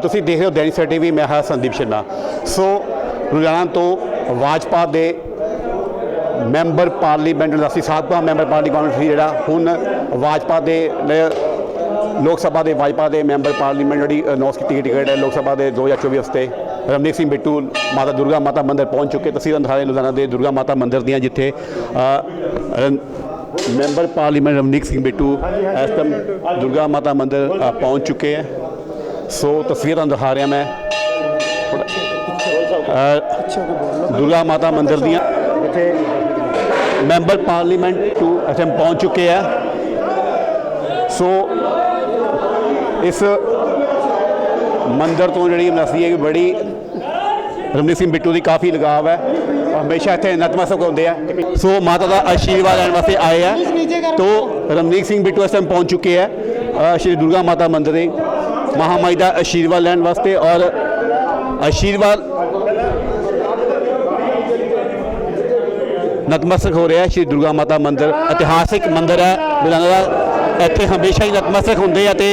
ਤੁਸੀਂ ਦੇਖ ਰਹੇ ਹੋ ਦੈਨਿਕ ਸਵੇਰਾ ਟੀਵੀ ਮੈਂ ਹਾਂ ਸੰਦੀਪ ਸ਼ਰਮਾ ਸੋ ਲੁਧਿਆਣਾ ਤੋਂ ਵਾਜਪਾ ਦੇ ਮੈਂਬਰ ਪਾਰਲੀਮੈਂਟ ਦਾ ਸੀ ਸਾਬਕਾ ਮੈਂਬਰ ਪਾਰਲੀਮੈਂਟ ਸੀ ਜਿਹੜਾ ਹੁਣ ਵਾਜਪਾ ਦੇ ਲੋਕ ਸਭਾ ਦੇ ਵਾਜਪਾ ਦੇ ਮੈਂਬਰ ਪਾਰਲੀਮੈਂਟ ਜਿਹੜੀ ਅਨਾਉਂਸ ਕੀਤੀ ਗਈ ਟਿਕਟ ਹੈ ਲੋਕ ਸਭਾ ਦੇ 2024 ਵਾਸਤੇ। ਰਮਨੀਕ ਸਿੰਘ ਬਿੱਟੂ ਮਾਤਾ ਦੁਰਗਾ ਮਾਤਾ ਮੰਦਿਰ ਪਹੁੰਚ ਚੁੱਕੇ ਤਸਵੀਰਾਂ ਦਿਖਾ ਰਹੇ ਲੁਧਿਆਣਾ ਦੇ ਦੁਰਗਾ ਮਾਤਾ ਮੰਦਿਰ ਦੀਆਂ ਜਿੱਥੇ ਅ, ਮੈਂਬਰ ਪਾਰਲੀਮੈਂਟ ਰਮਨੀਕ ਸਿੰਘ ਬਿੱਟੂ ਇਸ ਟਾਈਮ ਦੁਰਗਾ ਮਾਤਾ ਮੰਦਿਰ ਪਹੁੰਚ ਚੁੱਕੇ ਹੈ। ਸੋ ਤਸਵੀਰਾਂ ਦਿਖਾ ਰਿਹਾ ਮੈਂ। ਦੁਰਗਾ ਮਾਤਾ ਮੰਦਿਰ ਦੀਆਂ ਇੱਥੇ ਮੈਂਬਰ ਪਾਰਲੀਮੈਂਟ ਟੂ ਅਸਮ ਪਹੁੰਚ ਚੁੱਕੇ ਆ। ਸੋ ਇਸ ਮੰਦਿਰ ਤੋਂ ਜਿਹੜੀ ਨਸੀ ਹੈ ਕਿ ਬੜੀ ਰਮਨੀਕ ਸਿੰਘ ਬਿੱਟੂ ਦੀ ਕਾਫੀ ਲਗਾਵ ਹੈ। ਹਮੇਸ਼ਾ ਇੱਥੇ ਨਤਮਸਤਕ ਹੁੰਦੇ ਆ। ਸੋ ਮਾਤਾ ਦਾ ਆਸ਼ੀਰਵਾਦ ਲੈਣ ਵਾਸਤੇ ਆਏ ਆ। ਤੋ ਰਮਨੀਕ ਸਿੰਘ ਬਿੱਟੂ ਇਸ ਟਾਈਮ ਪਹੁੰਚ ਚੁੱਕੇ ਆ ਸ਼੍ਰੀ ਦੁਰਗਾ ਮਾਤਾ ਮੰਦਿਰ ਦੇ। ਮਹਾਮਾਈ ਦਾ ਆਸ਼ੀਰਵਾਦ ਲੈਣ ਵਾਸਤੇ ਔਰ ਆਸ਼ੀਰਵਾਦ ਨਤਮਸਤਕ ਹੋ ਰਿਹਾ ਸ਼੍ਰੀ ਦੁਰਗਾ ਮਾਤਾ ਮੰਦਿਰ ਇਤਿਹਾਸਿਕ ਮੰਦਿਰ ਹੈ। ਲੁਧਿਆਣਾ ਦਾ ਇੱਥੇ ਹਮੇਸ਼ਾ ਹੀ ਨਤਮਸਤਕ ਹੁੰਦੇ ਆ ਤੇ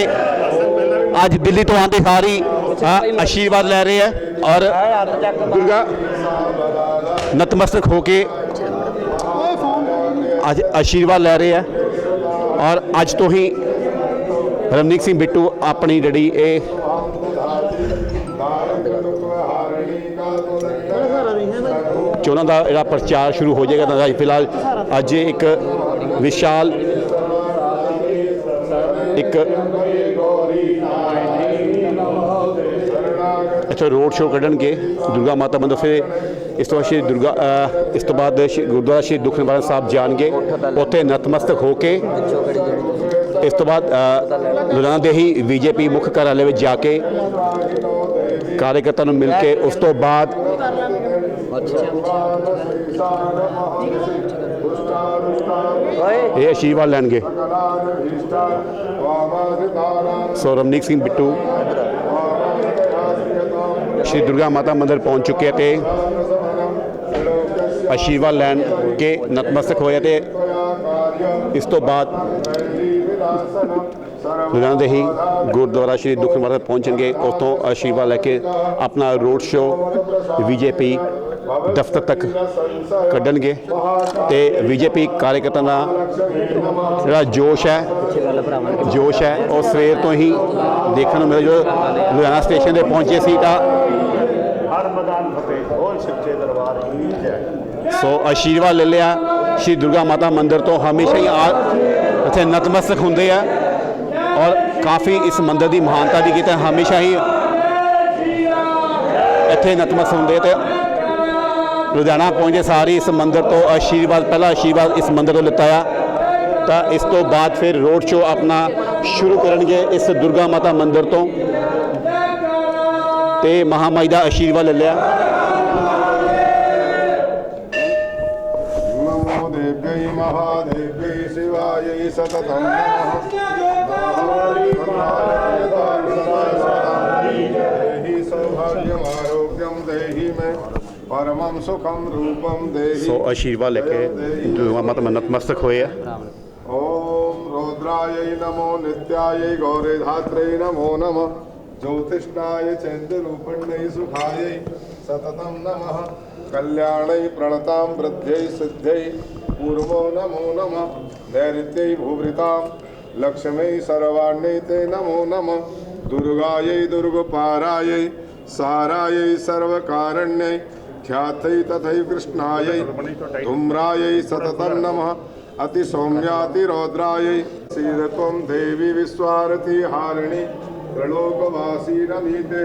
ਅੱਜ ਦਿੱਲੀ ਤੋਂ ਆਉਂਦੇ ਸਾਰੀ ਆਸ਼ੀਰਵਾਦ ਲੈ ਰਹੇ ਆ ਔਰ ਦੁਰਗਾ ਨਤਮਸਤਕ ਹੋ ਕੇ ਅੱਜ ਆਸ਼ੀਰਵਾਦ ਲੈ ਰਹੇ ਆ ਔਰ ਅੱਜ ਤੋਂ ਹੀ ਰਮਨੀਕ ਸਿੰਘ ਬਿੱਟੂ, ਆਪਣੀ ਜਿਹੜੀ ਇਹ ਚੋਣਾਂ ਦਾ ਜਿਹੜਾ ਪ੍ਰਚਾਰ ਸ਼ੁਰੂ ਹੋ ਜਾਏਗਾ, ਤਾਂ ਫਿਲਹਾਲ ਅੱਜ ਇੱਕ ਵਿਸ਼ਾਲ ਇੱਕ ਅੱਛਾ, ਰੋਡ ਸ਼ੋਅ ਕੱਢਣਗੇ ਦੁਰਗਾ ਮਾਤਾ ਮੰਦਰ, ਫਿਰ ਇਸ ਤੋਂ ਬਾਅਦ ਸ਼੍ਰੀ ਦੁਰਗਾ ਇਸ ਤੋਂ ਬਾਅਦ ਸ਼੍ਰੀ ਗੁਰਦੁਆਰਾ ਸ਼੍ਰੀ ਦੁੱਖ ਨਿਵਾਰਨ ਸਾਹਿਬ ਜਾਣਗੇ। ਉੱਥੇ ਨਤਮਸਤਕ ਹੋ ਕੇ ਇਸ ਤੋਂ ਬਾਅਦ ਲੁਧਿਆਣਾ ਦੇ ਹੀ ਬੀਜੇਪੀ ਮੁੱਖ ਘਰਾਲੇ ਵਿੱਚ ਜਾ ਕੇ ਕਾਰਜਕਰਤਾ ਨੂੰ ਮਿਲ ਕੇ ਉਸ ਤੋਂ ਬਾਅਦ ਇਹ ਆਸ਼ੀਰਵਾਦ ਲੈਣਗੇ। ਸੋ ਰਮਨੀਕ ਸਿੰਘ ਬਿੱਟੂ, ਸ਼੍ਰੀ ਦੁਰਗਾ ਮਾਤਾ ਮੰਦਿਰ ਪਹੁੰਚ ਚੁੱਕੇ ਤੇ ਆਸ਼ੀਰਵਾਦ ਲੈਣ ਕੇ ਨਤਮਸਤਕ ਹੋਏ ਤੇ ਇਸ ਤੋਂ ਬਾਅਦ ਲੁਧਿਆਣਾ ਦੇ ਹੀ ਗੁਰਦੁਆਰਾ ਸ਼੍ਰੀ ਦੁੱਖ ਨਿਵਾਰਨ ਪਹੁੰਚਣਗੇ। ਤੋਂ ਆਸ਼ੀਰਵਾਦ ਲੈ ਕੇ ਆਪਣਾ ਰੋਡ ਸ਼ੋਅ ਬੀਜੇਪੀ ਦਫ਼ਤਰ ਤੱਕ ਕੱਢਣਗੇ ਤੇ ਬੀਜੇਪੀ ਕਾਰਜਕਰਤਾ ਦਾ ਜਿਹੜਾ ਜੋਸ਼ ਹੈ ਜੋਸ਼ ਹੈ ਉਹ ਸਵੇਰ ਤੋਂ ਹੀ ਦੇਖਣ ਨੂੰ ਮਿਲਿਆ। ਜੋ ਲੁਧਿਆਣਾ ਸਟੇਸ਼ਨ ਤੇ ਪਹੁੰਚੇ ਸੀ ਤਾਂ ਹਰ ਮੈਦਾਨ ਫਤਿਹ ਬੋਲ ਸੱਚੇ ਦਰਬਾਰ ਕੀ ਜੈ। ਸੋ ਆਸ਼ੀਰਵਾਦ ਲੈ ਲਿਆ ਸ਼੍ਰੀ ਦੁਰਗਾ ਮਾਤਾ ਮੰਦਿਰ ਤੋਂ। ਹਮੇਸ਼ਾ ਹੀ ਆ ਇੱਥੇ ਨਤਮਸਤਕ ਹੁੰਦੇ ਆ ਔਰ ਕਾਫੀ ਇਸ ਮੰਦਰ ਦੀ ਮਹਾਨਤਾ ਦੀ ਕੀਤਾ, ਹਮੇਸ਼ਾ ਹੀ ਇੱਥੇ ਨਤਮਸਤਕ ਹੁੰਦੇ ਤੇ ਲੁਧਿਆਣਾ ਪਹੁੰਚੇ ਸਾਰੀ ਇਸ ਮੰਦਰ ਤੋਂ ਆਸ਼ੀਰਵਾਦ, ਪਹਿਲਾ ਆਸ਼ੀਰਵਾਦ ਇਸ ਮੰਦਰ ਤੋਂ ਲਿੱਤਾ ਆ। ਤਾਂ ਇਸ ਤੋਂ ਬਾਅਦ ਫਿਰ ਰੋਡ ਸ਼ੋਅ ਆਪਣਾ ਸ਼ੁਰੂ ਕਰਨਗੇ ਇਸ ਦੁਰਗਾ ਮਾਤਾ ਮੰਦਰ ਤੋਂ। ਤੇ ਮਹਾਮਾਈ ਦਾ ਆਸ਼ੀਰਵਾਦ ਲੈ ਲਿਆ। महादेव्यै शिवायै सततं सो आशीर्वाद लेके मत नतमस्तक हो ओम रुद्रायै नमो नित्यायै गौरीधात्रै नमो नमः। ज्योतिषाय चन्द्ररूपिण्यै सुखाय सततं नमः। कल्याण प्रणतां वृद्ध्यै सिद्ध्यै पूर्वो नमो नमः नैऋत्यै भूभृतां लक्ष्मै सर्वाण्यै ते नमो नमः दुर्गायै दुर्गपारायै सारायै सर्वकारण्यै ख्यातै तथैव कृष्णायै धूम्रायै सततं नमः अतिसौम्यातिरौद्रायै सीदत्वं देवी विश्वारथी हारिणि प्रलोकवासी रमीते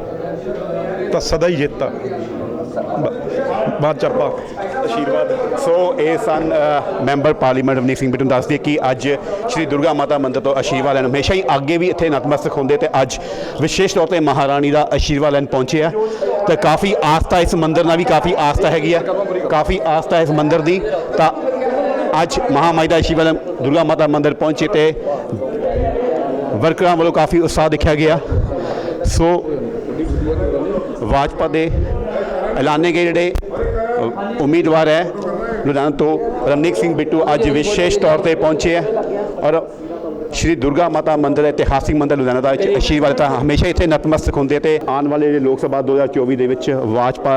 ਤਾਂ ਸਦਾ ਹੀ ਜਿੱਤ ਆ ਚੱਪਾ ਆਸ਼ੀਰਵਾਦ ਸੋ ਇਹ ਸਨ ਮੈਂਬਰ ਪਾਰਲੀਮੈਂਟ ਅਵਨੀਤ ਸਿੰਘ ਬਿੱਟੂ ਦੱਸਦੇ ਕਿ ਅੱਜ ਸ਼੍ਰੀ ਦੁਰਗਾ ਮਾਤਾ ਮੰਦਿਰ ਤੋਂ ਆਸ਼ੀਰਵਾਦ ਲੈਣ, ਹਮੇਸ਼ਾ ਹੀ ਅੱਗੇ ਵੀ ਇੱਥੇ ਨਤਮਸਤਕ ਹੁੰਦੇ ਤੇ ਅੱਜ ਵਿਸ਼ੇਸ਼ ਤੌਰ ਤੇ ਮਹਾਰਾਣੀ ਦਾ ਆਸ਼ੀਰਵਾਦ ਲੈਣ ਪਹੁੰਚੇ ਆ। ਤੇ ਕਾਫੀ ਆਸਥਾ ਇਸ ਮੰਦਿਰ ਨਾਲ ਵੀ ਕਾਫੀ ਆਸਥਾ ਹੈਗੀ ਆ। ਕਾਫੀ ਆਸਥਾ ਇਸ ਮੰਦਿਰ ਦੀ। ਤਾਂ ਅੱਜ ਮਹਾਮਾਈ ਦਾ ਆਸ਼ੀਰਵਾਦ ਲੈਣ ਦੁਰਗਾ ਮਾਤਾ ਮੰਦਿਰ ਪਹੁੰਚੇ ਤੇ ਵਰਕਰਾਂ ਵੱਲੋਂ ਕਾਫੀ ਉਤਸ਼ਾਹ ਦੇਖਿਆ ਗਿਆ। ਸੋ ਭਾਜਪਾ ਦੇ ਐਲਾਨੇ ਗਏ ਜਿਹੜੇ ਉਮੀਦਵਾਰ ਹੈ, ਲੁਧਿਆਣਾ ਤੋਂ ਰਮਨੀਕ ਸਿੰਘ ਬਿੱਟੂ ਅੱਜ ਵਿਸ਼ੇਸ਼ ਤੌਰ ਤੇ ਪਹੁੰਚੇ ਹੈ ਔਰ ਸ਼੍ਰੀ ਦੁਰਗਾ ਮਾਤਾ ਮੰਦਿਰ ਇਤਿਹਾਸਿਕ ਮੰਦਿਰ ਲੁਧਿਆਣਾ ਦਾ ਆਸ਼ੀਰਵਾਦ ਤਾਂ ਹਮੇਸ਼ਾ ਇੱਥੇ ਨਤਮਸਤਕ ਹੁੰਦੇ ਤੇ ਆਉਣ ਵਾਲੇ ਜਿਹੜੇ ਲੋਕ ਸਭਾ 2024 ਦੇ ਵਿੱਚ ਵਾਜਪਾ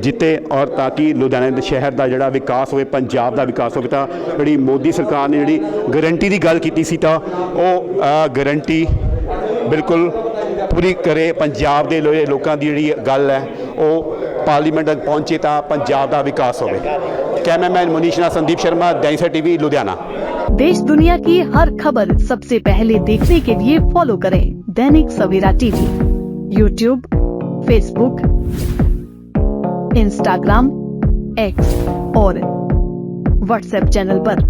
ਜਿੱਤੇ ਔਰ ਤਾਂ ਕਿ ਲੁਧਿਆਣਾ ਦੇ ਸ਼ਹਿਰ ਦਾ ਜਿਹੜਾ ਵਿਕਾਸ ਹੋਵੇ, ਪੰਜਾਬ ਦਾ ਵਿਕਾਸ ਹੋਵੇ ਤਾਂ ਜਿਹੜੀ ਮੋਦੀ ਸਰਕਾਰ ਨੇ ਜਿਹੜੀ ਗਾਰੰਟੀ ਦੀ ਗੱਲ ਕੀਤੀ ਸੀ ਤਾਂ ਉਹ ਗਾਰੰਟੀ ਬਿਲਕੁਲ ਪੂਰੀ ਕਰੇ ਪੰਜਾਬ ਦੇ ਲੋ- ਲੋਕਾਂ ਦੀ ਜਿਹੜੀ ਗੱਲ ਹੈ ਉਹ ਪਾਰਲੀਮੈਂਟ ਤੱਕ ਪਹੁੰਚੇ ਤਾਂ ਪੰਜਾਬ ਦਾ ਵਿਕਾਸ ਹੋਵੇ ਕੈਮਰਾਮੈਨ ਮਨੀਸ਼ ਨਾਲ ਸੰਦੀਪ ਸ਼ਰਮਾ ਡੈਂਸਰ ਟੀਵੀ ਲੁਧਿਆਣਾ देश दुनिया की हर खबर सबसे पहले देखने के लिए फॉलो करें Dainik Savera TV YouTube Facebook Instagram X और व्हाट्सएप चैनल पर।